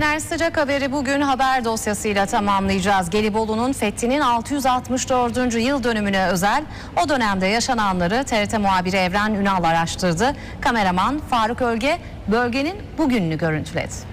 izleyenler sıcak haberi bugün haber dosyasıyla tamamlayacağız. Gelibolu'nun fethinin 664. yıl dönümüne özel o dönemde yaşananları TRT muhabiri Evren Ünal araştırdı. Kameraman Faruk Ölge bölgenin bugününü görüntüledi.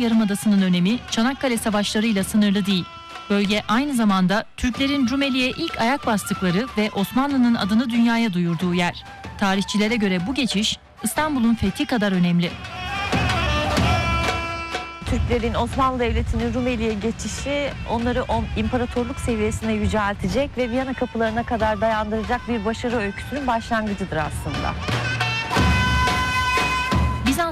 Yarımadası'nın önemi Çanakkale Savaşları'yla sınırlı değil. Bölge aynı zamanda Türklerin Rumeli'ye ilk ayak bastıkları ve Osmanlı'nın adını dünyaya duyurduğu yer. Tarihçilere göre bu geçiş İstanbul'un fethi kadar önemli. Türklerin Osmanlı Devleti'nin Rumeli'ye geçişi onları o imparatorluk seviyesine yüceltecek ve Viyana kapılarına kadar dayandıracak bir başarı öyküsünün başlangıcıdır aslında.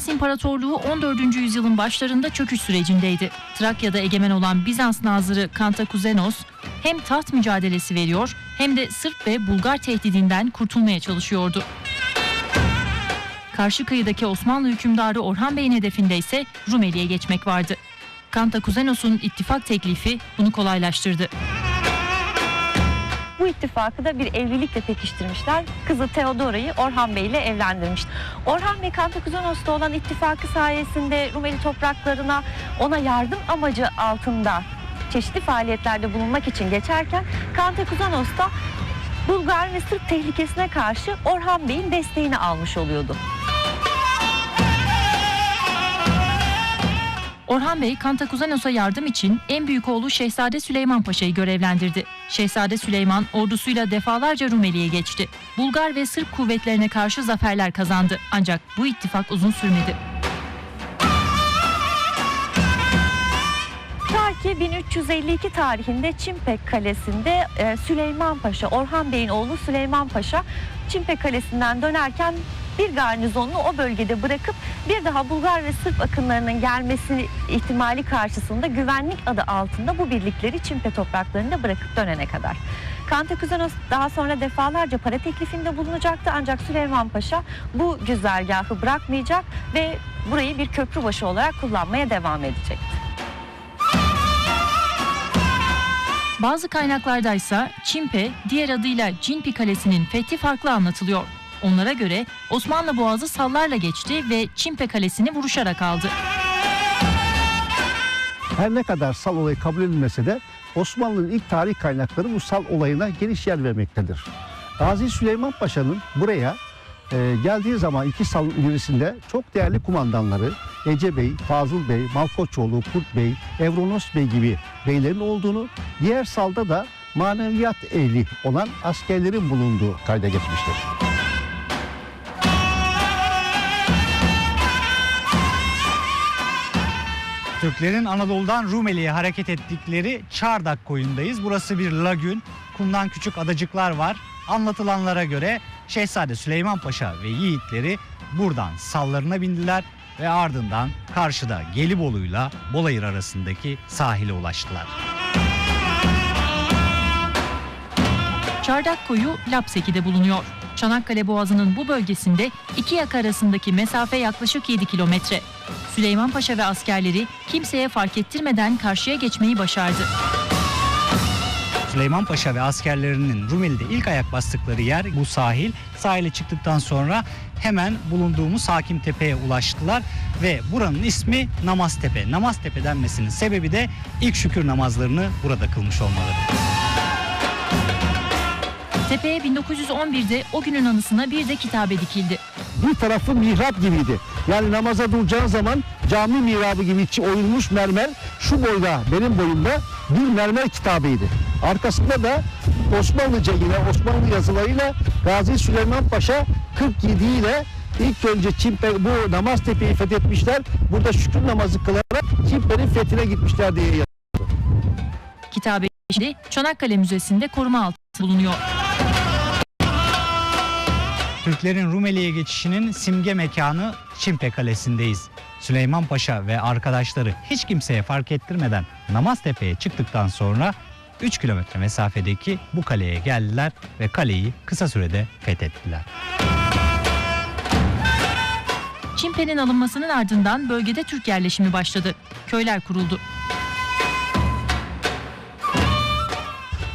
Bizans İmparatorluğu 14. yüzyılın başlarında çöküş sürecindeydi. Trakya'da egemen olan Bizans nazırı Kantakuzenos hem taht mücadelesi veriyor hem de Sırp ve Bulgar tehdidinden kurtulmaya çalışıyordu. Karşı kıyıdaki Osmanlı hükümdarı Orhan Bey'in hedefinde ise Rumeli'ye geçmek vardı. Kantakuzenos'un ittifak teklifi bunu kolaylaştırdı. Bu ittifakı da bir evlilikle pekiştirmişler. Kızı Theodora'yı Orhan Bey ile evlendirmiş. Orhan Bey Kantakuzenos'ta olan ittifakı sayesinde Rumeli topraklarına ona yardım amacı altında çeşitli faaliyetlerde bulunmak için geçerken Kantakuzenos da Bulgar ve Sırp tehlikesine karşı Orhan Bey'in desteğini almış oluyordu. Orhan Bey Kantakuzenos'a yardım için en büyük oğlu Şehzade Süleyman Paşa'yı görevlendirdi. Şehzade Süleyman ordusuyla defalarca Rumeli'ye geçti. Bulgar ve Sırp kuvvetlerine karşı zaferler kazandı. Ancak bu ittifak uzun sürmedi. Ki 1352 tarihinde Çimpek Kalesi'nde e, Süleyman Paşa, Orhan Bey'in oğlu Süleyman Paşa Çimpek Kalesi'nden dönerken bir garnizonunu o bölgede bırakıp bir daha Bulgar ve Sırp akınlarının gelmesi ihtimali karşısında güvenlik adı altında bu birlikleri Çimpe topraklarında bırakıp dönene kadar. Kantakuzenos daha sonra defalarca para teklifinde bulunacaktı ancak Süleyman Paşa bu güzergahı bırakmayacak ve burayı bir köprü başı olarak kullanmaya devam edecekti. Bazı kaynaklarda ise Çimpe, diğer adıyla Cinpi Kalesi'nin fethi farklı anlatılıyor. Onlara göre Osmanlı Boğazı sallarla geçti ve Çimpe Kalesi'ni vuruşarak aldı. Her ne kadar sal olayı kabul edilmese de Osmanlı'nın ilk tarih kaynakları bu sal olayına geniş yer vermektedir. Gazi Süleyman Paşa'nın buraya e, geldiği zaman iki salın ilerisinde çok değerli kumandanları Ece Bey, Fazıl Bey, Malkoçoğlu, Kurt Bey, Evronos Bey gibi beylerin olduğunu, diğer salda da maneviyat ehli olan askerlerin bulunduğu kayda geçmiştir. Türklerin Anadolu'dan Rumeli'ye hareket ettikleri Çardak koyundayız. Burası bir lagün. Kumdan küçük adacıklar var. Anlatılanlara göre Şehzade Süleyman Paşa ve yiğitleri buradan sallarına bindiler ve ardından karşıda Gelibolu'yla Bolayır arasındaki sahile ulaştılar. Çardak Koyu Lapseki'de bulunuyor. Çanakkale Boğazı'nın bu bölgesinde iki yaka arasındaki mesafe yaklaşık 7 kilometre. Süleyman Paşa ve askerleri kimseye fark ettirmeden karşıya geçmeyi başardı. Süleyman Paşa ve askerlerinin Rumeli'de ilk ayak bastıkları yer bu sahil. Sahile çıktıktan sonra hemen bulunduğumuz Hakim Tepe'ye ulaştılar ve buranın ismi Namaztepe. Namaztepe denmesinin sebebi de ilk şükür namazlarını burada kılmış olmaları. Tepeye 1911'de o günün anısına bir de kitabe dikildi. bir tarafı mihrap gibiydi. Yani namaza duracağın zaman cami mihrabı gibi içi oyulmuş mermer şu boyda benim boyumda bir mermer kitabıydı. Arkasında da Osmanlıca yine Osmanlı yazılarıyla Gazi Süleyman Paşa 47 ile ilk önce Çimpe bu Namaztepe'yi fethetmişler. Burada şükür namazı kılarak Çimpe'nin fethine gitmişler diye yazıyor. Kitabe şimdi Çanakkale Müzesi'nde koruma altında. bulunuyor. Türklerin Rumeli'ye geçişinin simge mekanı Çimpe Kalesi'ndeyiz. Süleyman Paşa ve arkadaşları hiç kimseye fark ettirmeden Namaztepe'ye çıktıktan sonra 3 kilometre mesafedeki bu kaleye geldiler ve kaleyi kısa sürede fethettiler. Çimpe'nin alınmasının ardından bölgede Türk yerleşimi başladı. Köyler kuruldu.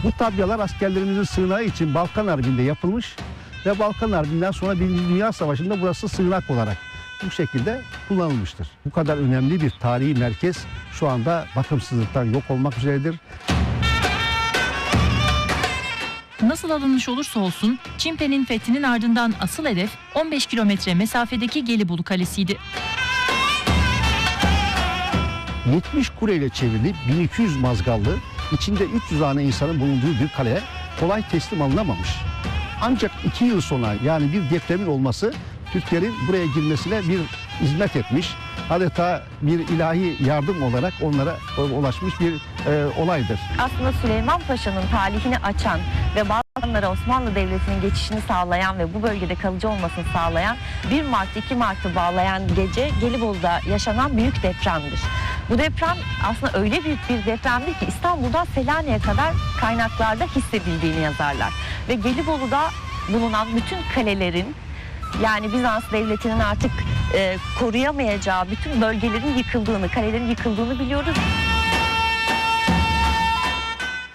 Bu tabyalar askerlerimizin sığınağı için Balkan Harbi'nde yapılmış ve Balkan Harbi'nden sonra Birinci Dünya Savaşı'nda burası sığınak olarak bu şekilde kullanılmıştır. Bu kadar önemli bir tarihi merkez şu anda bakımsızlıktan yok olmak üzeredir. Nasıl alınmış olursa olsun Çimpe'nin fethinin ardından asıl hedef 15 kilometre mesafedeki Gelibolu Kalesi'ydi. 70 kuleyle çevrilip 1200 mazgallı, içinde 300 tane insanın bulunduğu bir kale kolay teslim alınamamış. Ancak iki yıl sonra yani bir depremin olması Türklerin buraya girmesine bir hizmet etmiş. Adeta bir ilahi yardım olarak onlara ulaşmış bir e, olaydır. aslında Süleyman Paşa'nın talihini açan ve Balkanlara Osmanlı Devleti'nin geçişini sağlayan ve bu bölgede kalıcı olmasını sağlayan 1 Mart 2 Mart'ı bağlayan gece Gelibolu'da yaşanan büyük depremdir. Bu deprem aslında öyle büyük bir depremdir ki İstanbul'dan Selanik'e kadar kaynaklarda hissedildiğini yazarlar. Ve Gelibolu'da bulunan bütün kalelerin yani Bizans devletinin artık e, koruyamayacağı bütün bölgelerin yıkıldığını, kalelerin yıkıldığını biliyoruz.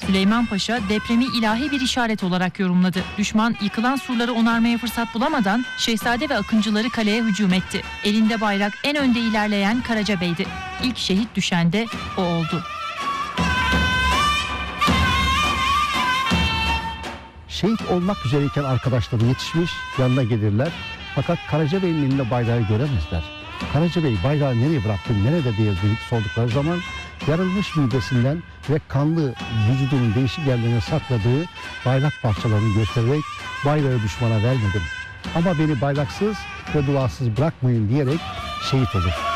Süleyman Paşa depremi ilahi bir işaret olarak yorumladı. Düşman yıkılan surları onarmaya fırsat bulamadan Şehzade ve Akıncıları kaleye hücum etti. Elinde bayrak en önde ilerleyen Karaca Bey'di. İlk şehit düşen de o oldu. Şehit olmak üzereyken arkadaşları yetişmiş, yanına gelirler. Fakat Karaca Bey'in elinde bayrağı göremezler. Karaca Bey bayrağı nereye bıraktın, nerede diye dedik sordukları zaman yarılmış midesinden ve kanlı vücudunun değişik yerlerine sakladığı bayrak parçalarını göstererek bayrağı düşmana vermedim. Ama beni bayraksız ve duasız bırakmayın diyerek şehit olur.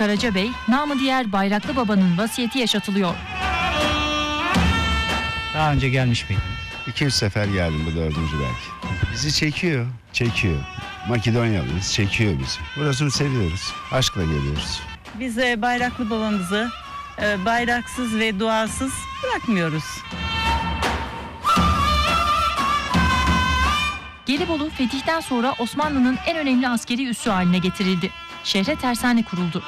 Karaca Bey, namı diğer Bayraklı Baba'nın vasiyeti yaşatılıyor. Daha önce gelmiş miydiniz? İki üç sefer geldim bu dördüncü belki. Bizi çekiyor, çekiyor. Makedonyalıyız, çekiyor bizi. Burasını seviyoruz. Aşkla geliyoruz. Biz e, bayraklı babamızı e, bayraksız ve duasız bırakmıyoruz. Gelibolu fetihten sonra Osmanlı'nın en önemli askeri üssü haline getirildi. Şehre tersane kuruldu.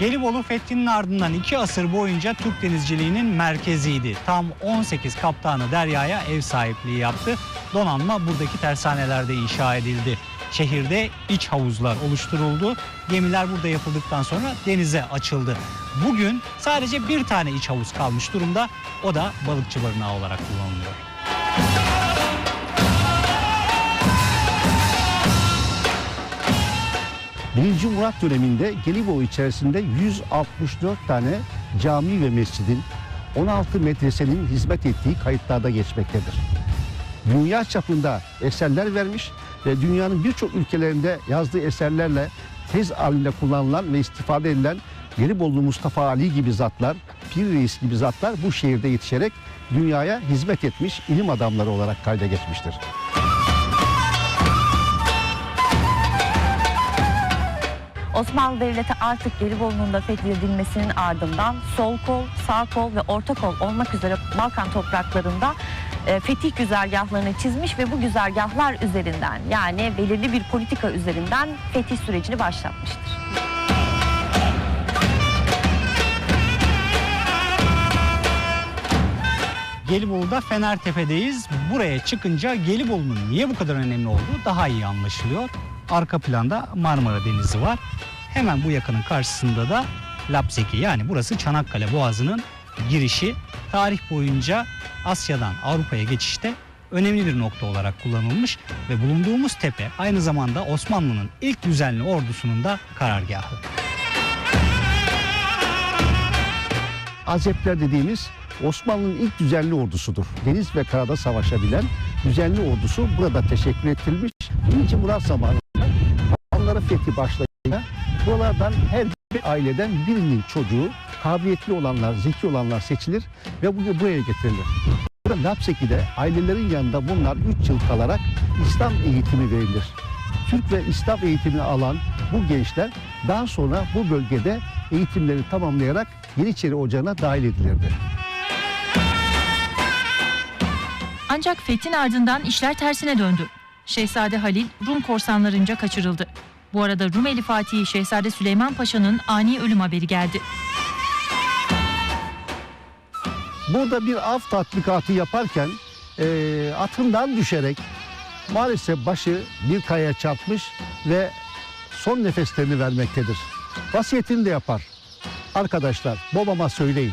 Gelibolu fethinin ardından iki asır boyunca Türk denizciliğinin merkeziydi. Tam 18 kaptanı deryaya ev sahipliği yaptı. Donanma buradaki tersanelerde inşa edildi. Şehirde iç havuzlar oluşturuldu. Gemiler burada yapıldıktan sonra denize açıldı. Bugün sadece bir tane iç havuz kalmış durumda. O da balıkçı barınağı olarak kullanılıyor. Birinci Murat döneminde Gelibolu içerisinde 164 tane cami ve mescidin 16 medresenin hizmet ettiği kayıtlarda geçmektedir. Dünya çapında eserler vermiş ve dünyanın birçok ülkelerinde yazdığı eserlerle tez halinde kullanılan ve istifade edilen Gelibolu Mustafa Ali gibi zatlar, Pir Reis gibi zatlar bu şehirde yetişerek dünyaya hizmet etmiş ilim adamları olarak kayda geçmiştir. Osmanlı Devleti artık Gelibolu'nun da fethedilmesinin ardından sol kol, sağ kol ve orta kol olmak üzere Balkan topraklarında e, fetih güzergahlarını çizmiş ve bu güzergahlar üzerinden yani belirli bir politika üzerinden fetih sürecini başlatmıştır. Gelibolu'da Fenertepe'deyiz. Buraya çıkınca Gelibolu'nun niye bu kadar önemli olduğu daha iyi anlaşılıyor. Arka planda Marmara Denizi var. Hemen bu yakının karşısında da Lapseki yani burası Çanakkale Boğazı'nın girişi. Tarih boyunca Asya'dan Avrupa'ya geçişte önemli bir nokta olarak kullanılmış ve bulunduğumuz tepe aynı zamanda Osmanlı'nın ilk düzenli ordusunun da karargahı. Azepler dediğimiz Osmanlı'nın ilk düzenli ordusudur. Deniz ve karada savaşabilen düzenli ordusu burada teşekkür ettirilmiş. 1. Murat zamanında Balkanların fethi başlayınca Buralardan her bir aileden birinin çocuğu kabiliyetli olanlar, zeki olanlar seçilir ve bu- buraya getirilir. Lapseki'de ailelerin yanında bunlar 3 yıl kalarak İslam eğitimi verilir. Türk ve İslam eğitimini alan bu gençler daha sonra bu bölgede eğitimleri tamamlayarak Yeniçeri Ocağı'na dahil edilirdi. Ancak fethin ardından işler tersine döndü. Şehzade Halil Rum korsanlarınca kaçırıldı. Bu arada Rumeli Fatihi Şehzade Süleyman Paşa'nın ani ölüm haberi geldi. Burada bir av tatbikatı yaparken eee, atından düşerek maalesef başı bir kayaya çarpmış ve son nefeslerini vermektedir. Vasiyetini de yapar. Arkadaşlar babama söyleyin.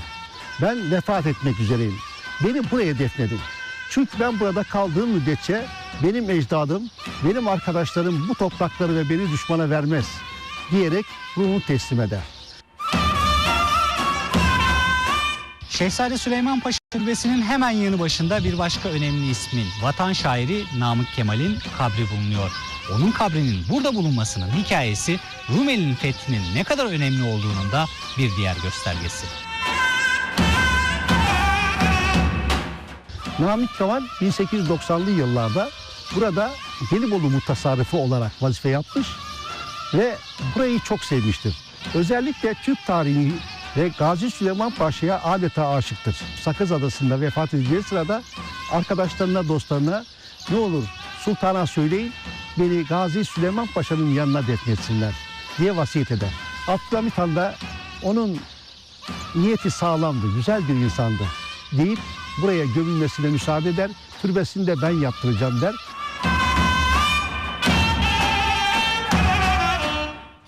Ben vefat etmek üzereyim. Beni buraya defnedin. Çünkü ben burada kaldığım müddetçe benim ecdadım, benim arkadaşlarım bu toprakları ve beni düşmana vermez diyerek ruhunu teslim eder. Şehzade Süleyman Paşa Türbesi'nin hemen yanı başında bir başka önemli ismin vatan şairi Namık Kemal'in kabri bulunuyor. Onun kabrinin burada bulunmasının hikayesi Rumeli'nin fethinin ne kadar önemli olduğunun da bir diğer göstergesi. Namık Kemal 1890'lı yıllarda burada Gelibolu mutasarrıfı olarak vazife yapmış ve burayı çok sevmiştir. Özellikle Türk tarihi ve Gazi Süleyman Paşa'ya adeta aşıktır. Sakız Adası'nda vefat edeceği sırada arkadaşlarına, dostlarına ne olur sultana söyleyin beni Gazi Süleyman Paşa'nın yanına defnetsinler diye vasiyet eder. Abdülhamit Han da onun niyeti sağlamdı, güzel bir insandı deyip buraya gömülmesine müsaade eder. Türbesini de ben yaptıracağım der.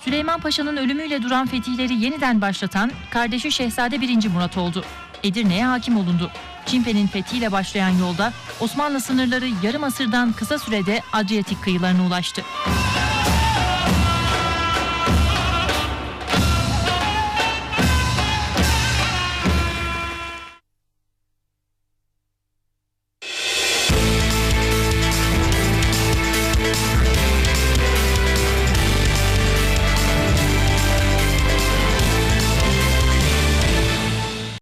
Süleyman Paşa'nın ölümüyle duran fetihleri yeniden başlatan kardeşi Şehzade 1. Murat oldu. Edirne'ye hakim olundu. Çimpe'nin fethiyle başlayan yolda Osmanlı sınırları yarım asırdan kısa sürede Adriyatik kıyılarına ulaştı.